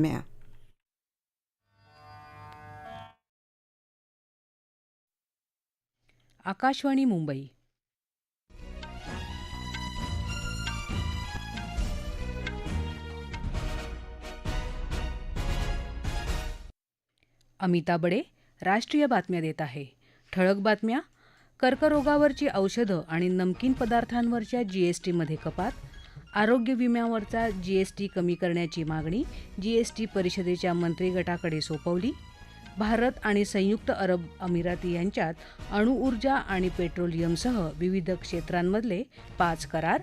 mehr. Akashvani Mumbai Amita बडे राष्ट्रीय बातम्या देत आहे ठळक बातम्या कर्करोगावरची औषधं आणि नमकीन पदार्थांवरच्या जीएसटीमध्ये कपात आरोग्य विम्यावरचा जी एस टी कमी करण्याची मागणी जी एस टी परिषदेच्या मंत्रिगटाकडे सोपवली. भारत आणि संयुक्त अरब अमिराती यांच्यात अणुऊर्जा आणि पेट्रोलियमसह विविध क्षेत्रांमधले पाच करार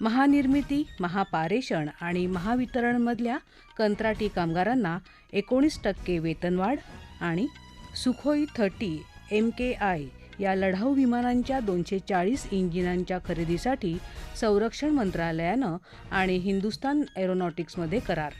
महानिर्मिती महापारेषण आणि महावितरणमधल्या कंत्राटी कामगारांना एकोणीस टक्के वेतनवाढ आणि Sukhoi thirty M K I या लढाऊ विमानांच्या दोनशे चाळीस इंजिनांच्या खरेदीसाठी संरक्षण मंत्रालयानं आणि हिंदुस्तान एरोनॉटिक्समध्ये करार.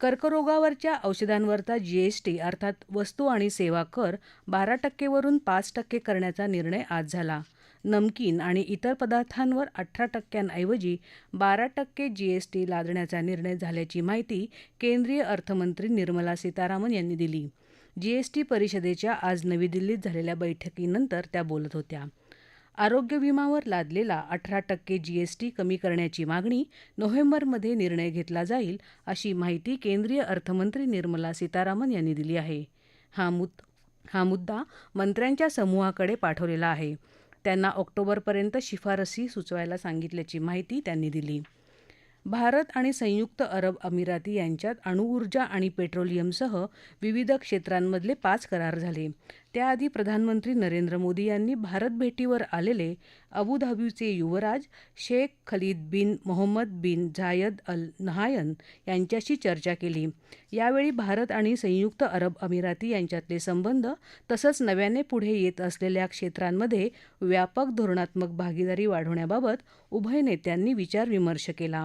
कर्करोगावरच्या औषधांवरचा जीएसटी अर्थात वस्तू आणि सेवा कर बारा टक्केवरून पाच टक्के करण्याचा निर्णय आज झाला. नमकीन आणि इतर पदार्थांवर अठरा टक्क्यांऐवजी बारा टक्के जीएसटी लादण्याचा निर्णय झाल्याची माहिती केंद्रीय अर्थमंत्री निर्मला सीतारामन यांनी दिली. जीएसटी परिषदेच्या आज नवी दिल्लीत झालेल्या बैठकीनंतर त्या बोलत होत्या. आरोग्य विमावर लादलेला अठरा टक्के जीएसटी कमी करण्याची मागणी नोव्हेंबरमध्ये निर्णय घेतला जाईल अशी माहिती केंद्रीय अर्थमंत्री निर्मला सीतारामन यांनी दिली आहे. हा मुद हा मुद्दा मंत्र्यांच्या समूहाकडे पाठवलेला आहे. त्यांना ऑक्टोबरपर्यंत शिफारसी सुचवायला सांगितल्याची माहिती त्यांनी दिली. भारत आणि संयुक्त अरब अमिराती यांच्यात अणुऊर्जा आणि पेट्रोलियमसह विविध क्षेत्रांमधले पाच करार झाले. त्याआधी प्रधानमंत्री नरेंद्र मोदी यांनी भारत भेटीवर आलेले अबुधाबीचे युवराज शेख खलीद बिन मोहम्मद बिन झायद अल नहायन यांच्याशी चर्चा केली. यावेळी भारत आणि संयुक्त अरब अमिराती यांच्यातले संबंध तसंच नव्याने पुढे येत असलेल्या क्षेत्रांमध्ये व्यापक धोरणात्मक भागीदारी वाढवण्याबाबत उभय नेत्यांनी विचारविमर्श केला.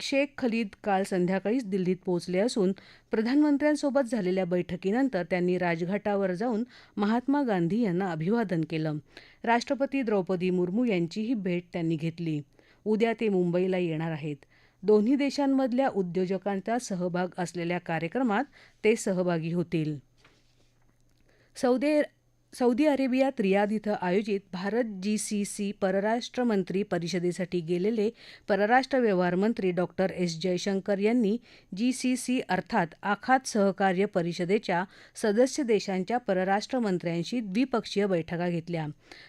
शेख खलीद काल संध्याकाळीच दिल्लीत पोहोचले असून प्रधानमंत्र्यांसोबत झालेल्या बैठकीनंतर त्यांनी राजघाटावर जाऊन महात्मा गांधी यांना अभिवादन केलं. राष्ट्रपती द्रौपदी मुर्मू यांचीही भेट त्यांनी घेतली. उद्या ते मुंबईला येणार आहेत. दोन्ही देशांमधल्या उद्योजकांचा सहभाग असलेल्या कार्यक्रमात ते सहभागी होतील. सौदी सौदी अरेबियात रियाद इथं आयोजित भारत जी सी परराष्ट्र मंत्री परिषदेसाठी गेलेले परराष्ट्र व्यवहार मंत्री डॉक्टर एस जयशंकर यांनी जी सी सी अर्थात आखात सहकार्य परिषदेच्या सदस्य देशांच्या परराष्ट्र मंत्र्यांशी द्विपक्षीय बैठका घेतल्या.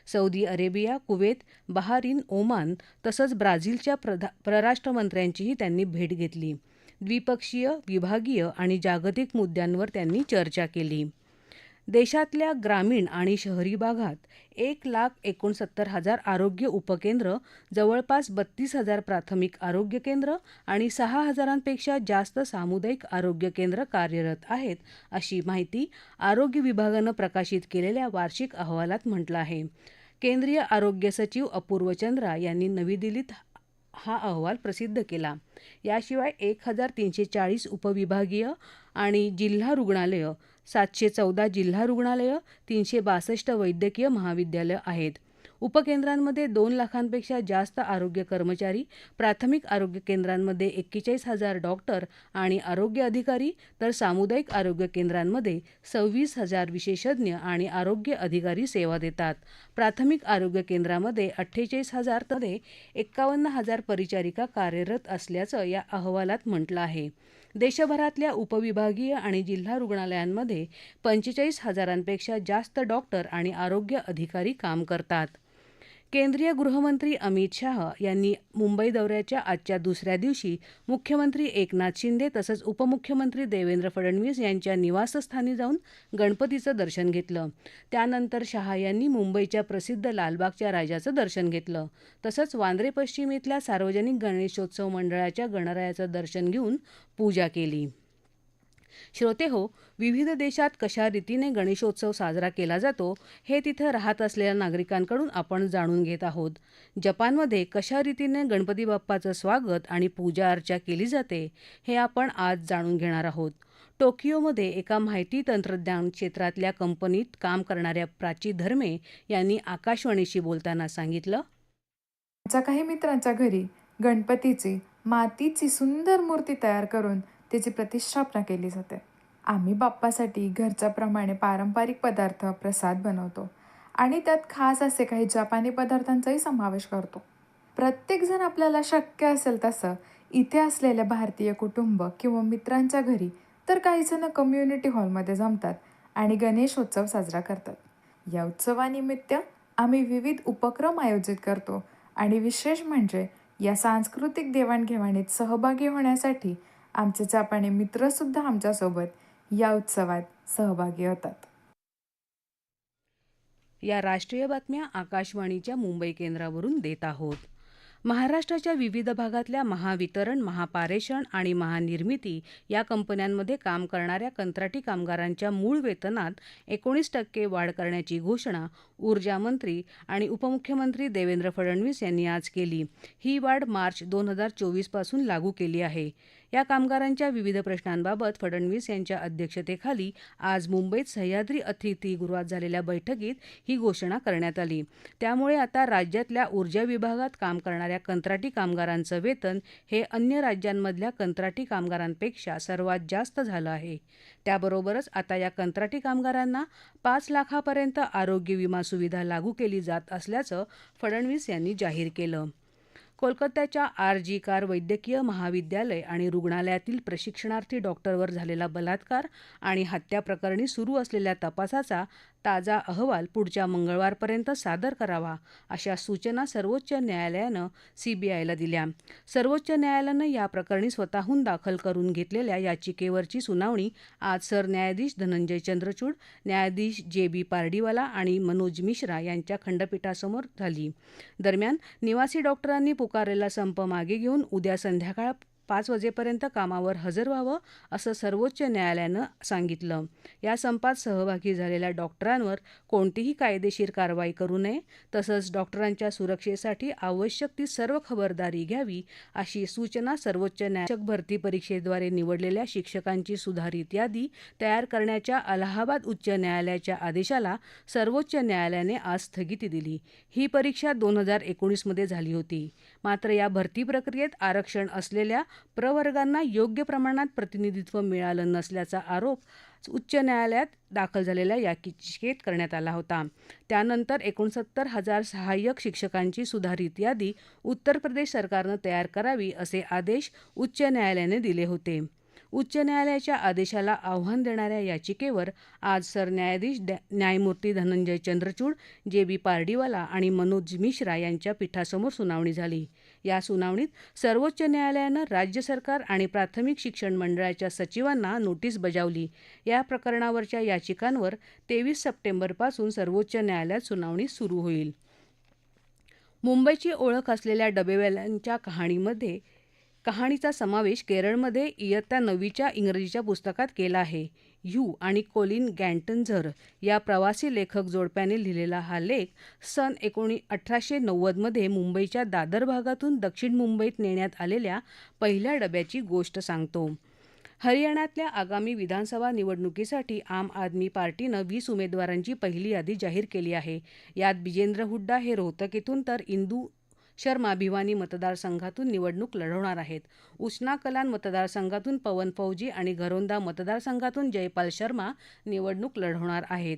Saudi Arabia Kuwait Bahrain Oman तसंच ब्राझीलच्या प्रधा परराष्ट्र मंत्र्यांचीही त्यांनी भेट घेतली. द्विपक्षीय विभागीय आणि जागतिक मुद्द्यांवर त्यांनी चर्चा केली. देशातल्या ग्रामीण आणि शहरी भागात एक लाख एकोणसत्तर हजार आरोग्य उपकेंद्र जवळपास बत्तीस हजार प्राथमिक आरोग्य केंद्र आणि सहा हजारांपेक्षा जास्त सामुदायिक आरोग्य केंद्र कार्यरत आहेत अशी माहिती आरोग्य विभागानं प्रकाशित केलेल्या वार्षिक अहवालात म्हटलं आहे. केंद्रीय आरोग्य सचिव अपूर्व चंद्रा यांनी नवी दिल्लीत हा अहवाल प्रसिद्ध केला. याशिवाय एक हजार तीनशे चाळीस उपविभागीय आणि जिल्हा रुग्णालयं सातशे चौदा जिल्हा रुग्णालयं तीनशे बासष्ट वैद्यकीय महाविद्यालयं आहेत. उपकेंद्रांमध्ये दोन लाखांपेक्षा जास्त आरोग्य कर्मचारी प्राथमिक आरोग्य केंद्रांमध्ये एक्केचाळीस हजार डॉक्टर आणि आरोग्य अधिकारी तर सामुदायिक आरोग्य केंद्रांमध्ये सव्वीस हजार विशेषज्ञ आणि आरोग्य अधिकारी सेवा देतात. प्राथमिक आरोग्य केंद्रामध्ये अठ्ठेचाळीस हजार तर एक्कावन्न हजार परिचारिका कार्यरत असल्याचं या अहवालात म्हटलं आहे. देशभरातल्या उपविभागीय आणि जिल्हा रुग्णालयांमध्ये पंचेचाळीस हजारांपेक्षा जास्त डॉक्टर आणि आरोग्य अधिकारी काम करतात. केंद्रीय गृहमंत्री अमित शाह यांनी मुंबई दौऱ्याच्या आजच्या दुसऱ्या दिवशी मुख्यमंत्री एकनाथ शिंदे तसंच उपमुख्यमंत्री देवेंद्र फडणवीस यांच्या निवासस्थानी जाऊन गणपतीचं दर्शन घेतलं. त्यानंतर शाह यांनी मुंबईच्या प्रसिद्ध लालबागच्या राजाचं दर्शन घेतलं. तसंच वांद्रे पश्चिम इथल्या सार्वजनिक गणेशोत्सव मंडळाच्या गणरायाचं दर्शन घेऊन पूजा केली. श्रोते हो विविध देशात कशा रीतीने गणेशोत्सव साजरा केला जातो हे तिथं राहत असलेल्या नागरिकांकडून आपण जाणून घेत आहोत. जपानमध्ये कशा रीतीने गणपती बाप्पाचं स्वागत आणि पूजा अर्चा केली जाते हे आपण आज जाणून घेणार आहोत. टोकियोमध्ये एका माहिती तंत्रज्ञान क्षेत्रातल्या कंपनीत काम करणाऱ्या प्राची धर्मे यांनी आकाशवाणीशी बोलताना सांगितलं. काही मित्रांच्या घरी गणपतीची मातीची सुंदर मूर्ती तयार करून त्याची प्रतिष्ठापना केली जाते. आम्ही बाप्पासाठी घरच्याप्रमाणे पारंपरिक पदार्थ प्रसाद बनवतो आणि त्यात खास असे काही जपानी पदार्थांचाही समावेश करतो. प्रत्येकजण आपल्याला शक्य असेल तसं इथे असलेल्या भारतीय कुटुंब किंवा मित्रांच्या घरी तर काही जण कम्युनिटी हॉलमध्ये जमतात आणि गणेशोत्सव साजरा करतात. या उत्सवानिमित्त आम्ही विविध उपक्रम आयोजित करतो आणि विशेष म्हणजे या सांस्कृतिक देवाणघेवाणीत सहभागी होण्यासाठी आमचे जापानी मित्रसुद्धा आमच्यासोबत या उत्सवात सहभागी होतात. या राष्ट्रीय बातम्या आकाशवाणीच्या मुंबई केंद्रावरून देत आहोत. महाराष्ट्राच्या विविध भागातल्या महावितरण महापारेषण आणि महानिर्मिती या कंपन्यांमध्ये काम करणाऱ्या कंत्राटी कामगारांच्या मूळ वेतनात एकोणीस टक्के वाढ करण्याची घोषणा ऊर्जामंत्री आणि उपमुख्यमंत्री देवेंद्र फडणवीस यांनी आज केली. ही वाढ मार्च दोन हजार चोवीसपासून लागू केली आहे. या कामगारांच्या विविध प्रश्नांबाबत फडणवीस यांच्या अध्यक्षतेखाली आज मुंबईत सह्याद्री अतिथीगृहात झालेल्या बैठकीत ही घोषणा करण्यात आली. त्यामुळे आता राज्यातल्या ऊर्जा विभागात काम करणाऱ्या कंत्राटी कामगारांचं वेतन हे अन्य राज्यांमधल्या कंत्राटी कामगारांपेक्षा सर्वात जास्त झालं आहे. त्याबरोबरच आता या कंत्राटी कामगारांना पाच लाखापर्यंत आरोग्य विमा सुविधा लागू केली जात असल्याचं फडणवीस यांनी जाहीर केलं. कोलकात्याच्या आर जी कार वैद्यकीय महाविद्यालय आणि रुग्णालयातील प्रशिक्षणार्थी डॉक्टरवर झालेला बलात्कार आणि हत्या प्रकरणी सुरू असलेल्या तपासाचा ताजा अहवाल पुढच्या मंगळवारपर्यंत सादर करावा अशा सूचना सर्वोच्च न्यायालयानं सीबीआयला दिल्या. सर्वोच्च न्यायालयानं या प्रकरणी स्वतःहून दाखल करून घेतलेल्या याचिकेवरची सुनावणी आज सरन्यायाधीश धनंजय चंद्रचूड न्यायाधीश जे बी पारडीवाला आणि मनोज मिश्रा यांच्या खंडपीठासमोर झाली. दरम्यान निवासी डॉक्टरांनी पुकारलेला संप मागे घेऊन उद्या संध्याकाळ पाच वाजेपर्यंत कामावर हजर व्हावं असं सर्वोच्च न्यायालयानं सांगितलं. या संपात सहभागी झालेल्या डॉक्टरांवर कोणतीही कायदेशीर कारवाई करू नये तसंच डॉक्टरांच्या सुरक्षेसाठी आवश्यक ती सर्व खबरदारी घ्यावी अशी सूचना सर्वोच्च न्यायालय भरती परीक्षेद्वारे निवडलेल्या शिक्षकांची सुधारित यादी तयार करण्याच्या अलाहाबाद उच्च न्यायालयाच्या आदेशाला सर्वोच्च न्यायालयाने आज स्थगिती दिली. ही परीक्षा दोन हजार एकोणीसमध्ये झाली होती. मात्र या भरती प्रक्रियेत आरक्षण असलेल्या प्रवर्गांना योग्य प्रमाणात प्रतिनिधित्व मिळालं नसल्याचा आरोप उच्च न्यायालयात दाखल झालेल्या याचिकेत करण्यात आला होता. त्यानंतर एकोणसत्तर हजार सहाय्यक शिक्षकांची सुधारित यादी उत्तर प्रदेश सरकारनं तयार करावी असे आदेश उच्च न्यायालयाने दिले होते. उच्च न्यायालयाच्या आदेशाला आव्हान देणाऱ्या याचिकेवर आज सरन्यायाधीश न्यायमूर्ती धनंजय चंद्रचूड जे बी पारडीवाला आणि मनोज मिश्रा यांच्या पीठासमोर सुनावणी झाली. या सुनावणीत सर्वोच्च न्यायालयानं राज्य सरकार आणि प्राथमिक शिक्षण मंडळाच्या सचिवांना नोटीस बजावली. या प्रकरणावरच्या याचिकांवर तेवीस सप्टेंबरपासून सर्वोच्च न्यायालयात सुनावणी सुरू होईल. मुंबईची ओळख असलेल्या डबेवाल्यांच्या कहाणीमध्ये कहाणीचा समावेश केरळमध्ये इयत्ता नववीच्या इंग्रजीच्या पुस्तकात केला आहे. यू आणि कोलिन गॅन्टनझर या प्रवासी लेखक जोडप्याने लिहिलेला हा लेख सन एकोणी अठराशे नव्वदमध्ये मुंबईच्या दादर भागातून दक्षिण मुंबईत नेण्यात आलेल्या पहिल्या डब्याची गोष्ट सांगतो. हरियाणातल्या आगामी विधानसभा निवडणुकीसाठी आम आदमी पार्टीनं वीस उमेदवारांची पहिली यादी जाहीर केली आहे. यात बिजेंद्र हुड्डा हे रोहतक इथून तर इंदू शर्मा भिवानी मतदारसंघातून निवडणूक लढवणार आहेत. उष्णा कलान मतदारसंघातून पवन फौजी आणि घरोंदा मतदारसंघातून जयपाल शर्मा निवडणूक लढवणार आहेत.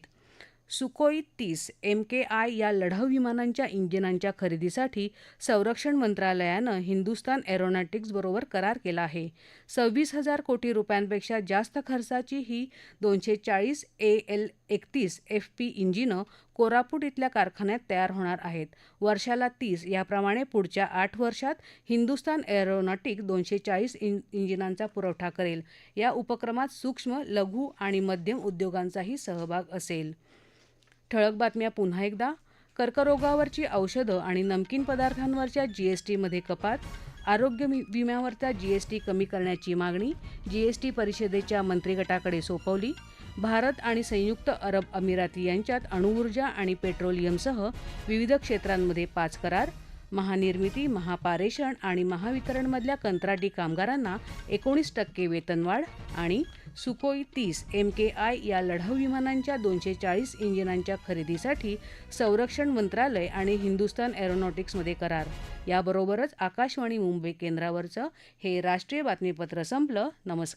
सुखोई तीस एम के आय या लढाऊ विमानांच्या इंजिनांच्या खरेदीसाठी संरक्षण मंत्रालयानं हिंदुस्तान एरोनॉटिक्सबरोबर करार केला आहे. सव्वीस हजार कोटी रुपयांपेक्षा जास्त खर्चाची ही दोनशे चाळीस ए एल एकतीस एफ पी इंजिनं कोरापूट इथल्या कारखान्यात तयार होणार आहेत. वर्षाला तीस याप्रमाणे पुढच्या आठ वर्षात हिंदुस्तान एरोनॉटिक दोनशे चाळीस इं इंजिनांचा पुरवठा करेल. या उपक्रमात सूक्ष्म लघु आणि मध्यम उद्योगांचाही सहभाग असेल. ठळक बातम्या पुन्हा एकदा. कर्करोगावरची औषधं आणि नमकीन पदार्थांवरच्या जीएसटीमध्ये कपात. आरोग्य विम्यावरचा जीएसटी कमी करण्याची मागणी जीएसटी परिषदेच्या मंत्रिगटाकडे सोपवली. भारत आणि संयुक्त अरब अमिराती यांच्यात अणुऊर्जा आणि पेट्रोलियमसह विविध क्षेत्रांमध्ये पाच करार महानिर्मिती महापारेषण आणि महावितरणमधल्या कंत्राटी कामगारांना एकोणीस टक्के वेतनवाढ आणि सुखोई तीस एम के आय या लढाऊ विमानांच्या दोनशे चाळीस इंजिनांच्या खरेदीसाठी संरक्षण मंत्रालय आणि हिंदुस्तान एरोनॉटिक्समध्ये करार. याबरोबरच आकाशवाणी मुंबई केंद्रावरचं हे राष्ट्रीय बातमीपत्र संपलं. नमस्कार.